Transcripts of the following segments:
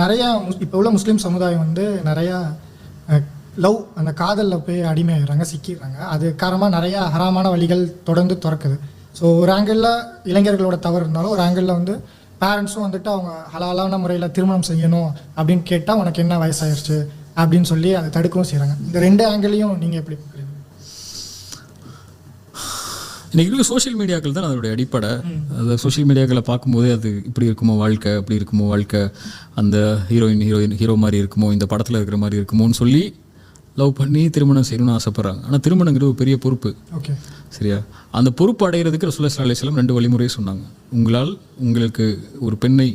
நிறையா இப்போ உள்ள முஸ்லீம் சமுதாயம் வந்து நிறையா லவ் அந்த காதலில் போய் அடிமையாகிறாங்க சிக்கிடுறாங்க. அது காரணமாக நிறையா ஹராமான வழிகள் தொடர்ந்து திறக்குது. ஸோ ஒரு ஆங்கிளில் இளைஞர்களோட தவறு இருந்தாலும் ஒரு ஆங்கிளில் வந்து பேரண்ட்ஸும் வந்துட்டு அவங்க ஹலாலான முறையில் திருமணம் செய்யணும் அப்படின்னு கேட்டால் உனக்கு என்ன வயசாயிருச்சு? அப்படின்னு சொல்லி அதை தடுக்கவும் செய்கிறாங்க இந்த ரெண்டு ஆங்கிளையும் நீங்கள் எப்படி இன்னைக்கு இருக்க சோஷியல் மீடியாக்கள் தான் அதோடைய அடிப்படை. அந்த சோஷியல் மீடியாக்களை பார்க்கும்போதே அது இப்படி இருக்குமோ வாழ்க்கை அப்படி இருக்குமோ வாழ்க்கை அந்த ஹீரோயின் ஹீரோயின் ஹீரோ மாதிரி இருக்குமோ இந்த படத்தில் இருக்கிற மாதிரி இருக்குமோன்னு சொல்லி லவ் பண்ணி திருமணம் செய்யணும்னு ஆசைப்பட்றாங்க. ஆனால் திருமணங்கிறது ஒரு பெரிய பொறுப்பு. ஓகே சரியா? அந்த பொறுப்பு அடைகிறதுக்கு ரசூல்லா வஸல்லம் ரெண்டு வழிமுறையை சொன்னாங்க. உங்களால் உங்களுக்கு ஒரு பெண்ணை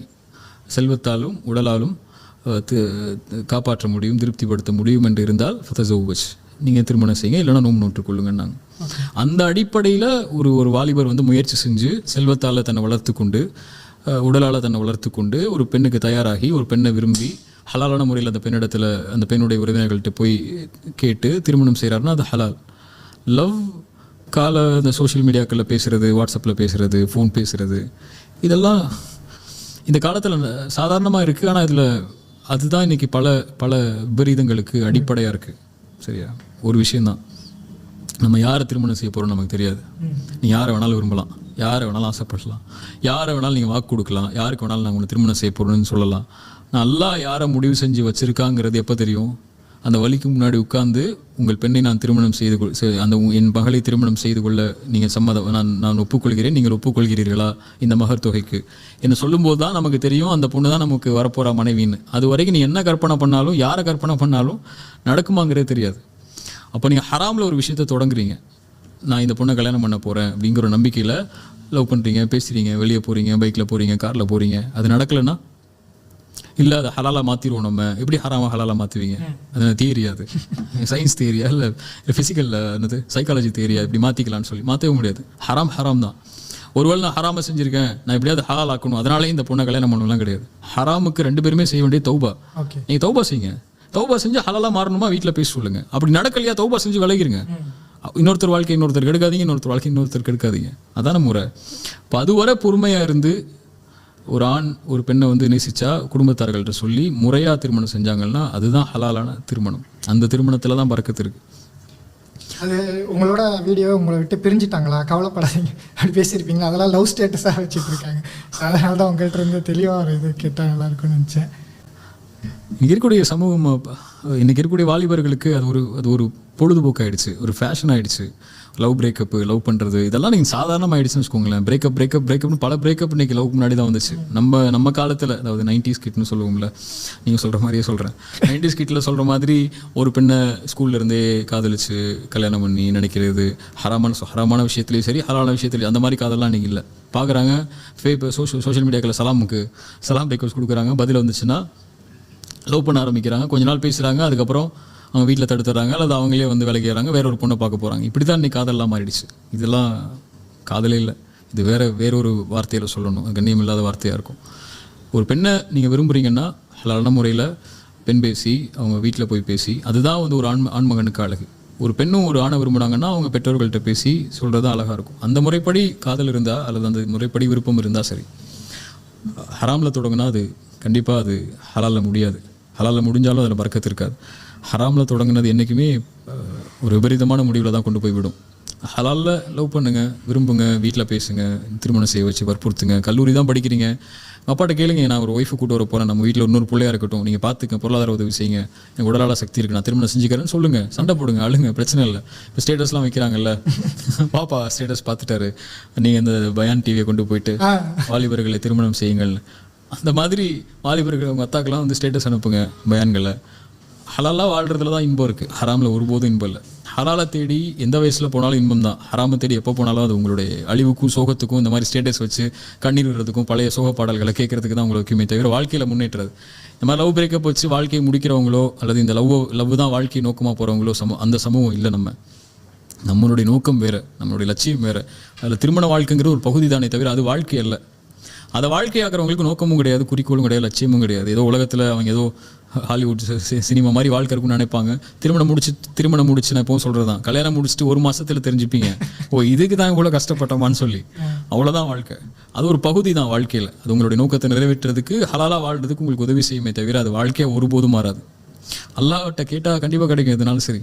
செல்வத்தாலும் உடலாலும் காப்பாற்ற முடியும் திருப்திப்படுத்த முடியும் என்று இருந்தால் ஃபதசோவச் நீங்கள் திருமணம் செய்யுங்க இல்லைன்னா நோம்பு நோற்றுக்கொள்ளுங்கன்னாங்க அந்த அடிப்படையில் ஒரு ஒரு வாலிபர் வந்து முயற்சி செஞ்சு செல்வத்தால் தன்னை வளர்த்து கொண்டு உடலால் தன்னை வளர்த்து கொண்டு ஒரு பெண்ணுக்கு தயாராகி ஒரு பெண்ணை விரும்பி ஹலாலான முறையில் அந்த பெண்ணிடத்தில் அந்த பெண்ணுடைய உறவினர்கள்ட்ட போய் கேட்டு திருமணம் செய்கிறாருன்னா அது ஹலால். லவ் கால இந்த சோஷியல் மீடியாக்களில் பேசுகிறது வாட்ஸ்அப்பில் பேசுகிறது ஃபோன் பேசுகிறது இதெல்லாம் இந்த காலத்தில் சாதாரணமாக இருக்குது ஆனால் இதில் அதுதான் இன்றைக்கி பல பல விபரீதங்களுக்கு அடிப்படையாக இருக்குது சரியா? ஒரு விஷயந்தான். நம்ம யாரை திருமணம் செய்ய போகிறோம் நமக்கு தெரியாது. நீ யாரை வேணாலும் விரும்பலாம். யாரை வேணாலும் ஆசைப்படலாம். யாரை வேணாலும் நீங்கள் வாக்கு கொடுக்கலாம். யாருக்கு வேணாலும் நாங்கள் உங்களை திருமணம் செய்ய போகிறோம்னு சொல்லலாம். நல்லா யாரை முடிவு செஞ்சு வச்சிருக்காங்கிறது எப்போ தெரியும்? அந்த வழிக்கு முன்னாடி உட்கார்ந்து உங்கள் பெண்ணை நான் திருமணம் செய்து கொள் அந்த என் மகளை திருமணம் செய்து கொள்ள நீங்கள் சம்மதம் நான் நான் ஒப்புக்கொள்கிறேன். நீங்கள் ஒப்புக்கொள்கிறீர்களா? இந்த மகர் தொகைக்கு. என்ன சொல்லும்போது தான் நமக்கு தெரியும் அந்த பொண்ணு தான் நமக்கு வரப்போகிற மனைவின்னு. அது வரைக்கும் நீ என்ன கற்பனை பண்ணாலும் யாரை கற்பனை பண்ணாலும் நடக்குமாங்கிறது தெரியாது. அப்போ நீங்கள் ஹராமில் ஒரு விஷயத்தை தொடங்குறீங்க. நான் இந்த பொண்ணை கல்யாணம் பண்ண போகிறேன் அப்படிங்கிற நம்பிக்கையில் லவ் பண்ணுறீங்க பேசுகிறீங்க வெளியே போகிறீங்க பைக்கில் போகிறீங்க காரில் போகிறீங்க அது நடக்கலைன்னா இல்லை அதை ஹலாலாக மாற்றிடுவோம் நம்ம. எப்படி ஹராமா ஹலாலாக மாற்றுவீங்க அது தியரி அது? சயின்ஸ் தியரியா இல்லை ஃபிசிக்கலில் என்னது? சைக்காலஜி தியரியா இப்படி மாற்றிக்கலாம்னு சொல்லி. மாற்றவே முடியாது. ஹராம் ஹராம் தான். ஒருவேளை நான் ஹராமை செஞ்சுருக்கேன் நான் எப்படியாவது ஹலால் ஆக்கணும் அதனாலே இந்த பொண்ணை கல்யாணம் பண்ணலாம் கிடையாது. ஹராமுக்கு ரெண்டு பேருமே செய்ய வேண்டிய தௌபா. நீங்கள் தௌபா செய்யுங்க. தௌபா செஞ்சு ஹலாலாக மாறணுமா? வீட்டில் பேச சொல்லுங்க. அப்படி நடக்கலையா? தௌபா செஞ்சு விலகிருங்க. இன்னொருத்தர் வாழ்க்கை இன்னொருத்தர் கெடுக்காதீங்க இன்னொருத்தர் வாழ்க்கை இன்னொருத்தர் கெடுக்காதீங்க அதான முறை. இப்போ அதுவரை பொறுமையாக இருந்து ஒரு ஆண் ஒரு பெண்ணை வந்து நேசிச்சா குடும்பத்தார்கள்ட்ட சொல்லி முறையாக திருமணம் செஞ்சாங்கன்னா அதுதான் ஹலாலான திருமணம். அந்த திருமணத்தில் தான் பறக்கத்து இருக்கு. அது உங்களோட வீடியோ உங்களை விட்டு பிரிஞ்சிட்டாங்களா? கவலைப்படாதீங்க. அப்படி பேசியிருப்பீங்களா? அதெல்லாம் லவ் ஸ்டேட்டஸாக வச்சுட்டு இருக்காங்க அதனால தான் உங்கள்கிட்ட இருந்து தெளிவாக ஒரு இது கேட்டால் நல்லா இருக்கும்னு நினச்சேன் இருக்கக்கூடிய சமூகம் இன்னைக்கு இருக்கக்கூடிய வாலிபர்களுக்கு அது ஒரு அது ஒரு பொழுதுபோக்கு ஆயிடுச்சு ஒரு ஃபேஷன் ஆயிடுச்சு. லவ் பிரேக்கப் லவ் பண்ணுறது இதெல்லாம் நீங்கள் சாதாரணமாக ஆயிடுச்சுன்னு வச்சுக்கோங்களேன். பிரேக்கப் பிரேக்கப் பிரேக்கப்னு பல பிரேக்கப் இன்னைக்கு லவ் முன்னாடி தான் வந்துச்சு. நம்ம நம்ம காலத்தில் அதாவது நைன்டிஸ் கிட்னு சொல்லுவோம்ல நீங்கள் சொல்கிற மாதிரியே சொல்கிறேன் நைன்டிஸ் கிட்டில் சொல்கிற மாதிரி ஒரு பெண்ணை ஸ்கூல்ல இருந்தே காதலிச்சு கல்யாணம் பண்ணி நினைக்கிறது ஹராமான ஹராமான விஷயத்துலையும் சரி ஹலான விஷயத்துலையும் அந்த மாதிரி காதலாம் இன்னைக்கு இல்லை. பார்க்குறாங்க ஃபே சோஷியல் சோஷியல் மீடியாக்களில் சலாமுக்கு சலாம் ரெக்வஸ்ட் கொடுக்குறாங்க. பதில் வந்துச்சுன்னா லவ் பண்ண ஆரம்பிக்கிறாங்க. கொஞ்ச நாள் பேசுகிறாங்க அதுக்கப்புறம் அவங்க வீட்டில் தடுத்துறாங்க அல்லது அவங்களே வந்து வேலைக்கு ஏறாங்க வேற ஒரு பொண்ணை பார்க்க போகிறாங்க இப்படி தான் இன்னைக்கு காதல்லாம் மாறிடுச்சு. இதெல்லாம் காதலே இல்லை. இது வேற வேறொரு வார்த்தையில் சொல்லணும். கண்ணியம் இல்லாத வார்த்தையாக இருக்கும். ஒரு பெண்ணை நீங்கள் விரும்புகிறீங்கன்னா ஹலாலான முறையில் பெண் பேசி அவங்க வீட்டில் போய் பேசி அதுதான் வந்து ஒரு ஆண் ஆண்மகனுக்கு அழகு. ஒரு பெண்ணும் ஒரு ஆணை விரும்புனாங்கன்னா அவங்க பெற்றோர்கள்ட்ட பேசி சொல்கிறது அழகாக இருக்கும். அந்த முறைப்படி காதல் இருந்தால் அல்லது அந்த முறைப்படி விருப்பம் இருந்தால் சரி. ஹராமில் தொடங்கினா அது கண்டிப்பாக அது ஹலாலில் முடியாது. ஹலாலில் முடிஞ்சாலும் அதில் பறக்கத்து இருக்காது. ஹராமில் தொடங்கினது என்றைக்குமே ஒரு விபரீதமான முடிவில் தான் கொண்டு போய் விடும். ஹலாலில் லவ் பண்ணுங்க விரும்புங்க வீட்டில் பேசுங்க திருமணம் செய்ய வச்சு வற்புறுத்துங்க கல்லூரி தான் படிக்கிறீங்க. உங்கள் அப்பாட்ட கேளுங்க நான் ஒரு ஒய்ஃபு கூட்டு வர போகிறேன் நம்ம வீட்டில் இன்னொரு பிள்ளையா இருக்கட்டும் நீங்கள் பார்த்துக்க பொருளாதார உதவி செய்யுங்க. எனக்கு உடலால சக்தி இருக்கு நான் திருமணம் செஞ்சுக்கிறேன்னு சொல்லுங்கள் சண்டை போடுங்க அழுங்க பிரச்சனை இல்லை. இப்போ ஸ்டேட்டஸ்லாம் வைக்கிறாங்கல்ல. பாப்பா ஸ்டேட்டஸ் பார்த்துட்டாரு நீங்கள் இந்த பயான் டிவியை கொண்டு போயிட்டு வாலிபர்களை திருமணம் செய்யுங்கள் அந்த மாதிரி வாலிபர்கள் அவங்க அத்தாக்கெல்லாம் வந்து ஸ்டேட்டஸ் அனுப்புங்க பயான்களை. ஹலாலாக வாழ்கிறதுல தான் இன்பம் இருக்குது ஹராமில் ஒருபோதும் இன்பம் இல்லை. ஹலாலை தேடி எந்த வயசில் போனாலும் இன்பம் தான். ஹராமை தேடி எப்போ போனாலும் அது உங்களுடைய அழிவுக்கும் சோகத்துக்கும் இந்த மாதிரி ஸ்டேட்டஸ் வச்சு கண்ணீர் விடுறதுக்கும் பழைய சோக பாடல்களை கேட்கறதுக்கு தான் உங்களுக்கு வைக்குமே தவிர வாழ்க்கையில் முன்னேற்றது. இந்த மாதிரி லவ் பிரேக்கப் வச்சு வாழ்க்கையை முடிக்கிறவங்களோ அல்லது இந்த லவ் லவ் தான் வாழ்க்கை நோக்கமாக போகிறவங்களோ சம அந்த சமூகம் இல்லை நம்ம. நம்மளுடைய நோக்கம் வேறு நம்மளுடைய லட்சியம் வேறு. அதில் திருமண வாழ்க்கைங்கிற ஒரு பகுதி தானே தவிர அது வாழ்க்கை அல்ல. அதை வாழ்க்கையாக்குறவங்களுக்கு நோக்கமும் கிடையாது குறிக்கோளும் கிடையாது லட்சியமும் கிடையாது. ஏதோ உலகத்தில் அவங்க ஏதோ ஹாலிவுட் சி- சினிமா மாதிரி வாழ்க்கை இருக்கும்னு நினைப்பாங்க. திருமணம் முடிச்சு திருமணம் முடிச்சு நான் இப்போ சொல்கிறது தான் கல்யாணம் முடிச்சுட்டு ஒரு மாதத்தில் தெரிஞ்சுப்பீங்க. ஓ இதுக்கு தான் இவ்வளோ கஷ்டப்பட்டோமான்னு சொல்லி. அவ்வளோதான் வாழ்க்கை. அது ஒரு பகுதி தான் வாழ்க்கையில். அது உங்களுடைய நோக்கத்தை நிறைவேற்றுறதுக்கு ஹலாலாக வாழ்றதுக்கு உங்களுக்கு உதவி செய்யுமே தவிர அது வாழ்க்கையாக ஒருபோதும் மாறாது. அல்லாஹ்கிட்ட கேட்டால் கண்டிப்பாக கிடைக்கும் எதுனாலும் சரி.